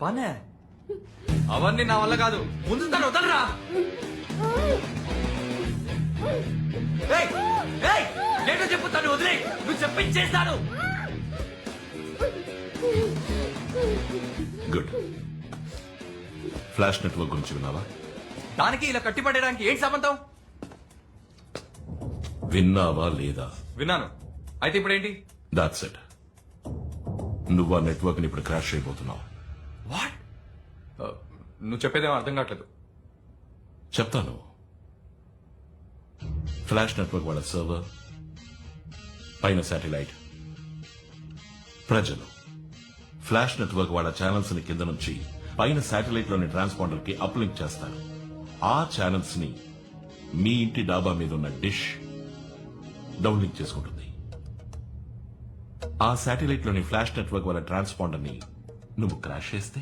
పనే? అవన్నీ నా వల్ల కాదు. ముందు తను వదలరా. నేను చెప్పుతాను వదిలే. నువ్వు చెప్పించేస్తాను. గుడ్. ఫ్లాష్ నెట్వర్క్ గురించి విన్నావా? దానికి ఇలా కట్టిపడడానికి ఏంటి సంబంధం? విన్నావా లేదా? విన్నాను. అయితే ఇప్పుడు ఏంటి దాట్స్ ఇట్ నువ్వు ఆ నెట్వర్క్ని ఇప్పుడు క్రాష్ అయిపోతున్నావు వాట్? నువ్వు చెప్పేదేమో అర్థం కావట్లేదు. చెప్తాను ఫ్లాష్ నెట్వర్క్ వాళ్ళ సర్వర్ పైన శాటిలైట్. ప్రజలు ఫ్లాష్ నెట్వర్క్ వాళ్ళ ఛానల్స్ని కింద నుంచి పైన శాటిలైట్లోని ట్రాన్స్పాండర్కి అప్లింక్ చేస్తారు. ఆ ఛానల్స్ని మీ ఇంటి డాబా మీద ఉన్న డిష్ డౌన్లింక్ చేసుకుంటుంది. ఆ శాటిలైట్లోని ఫ్లాష్ నెట్వర్క్ వాళ్ళ ట్రాన్స్పాండర్ని నువ్వు క్రాష్ చేస్తే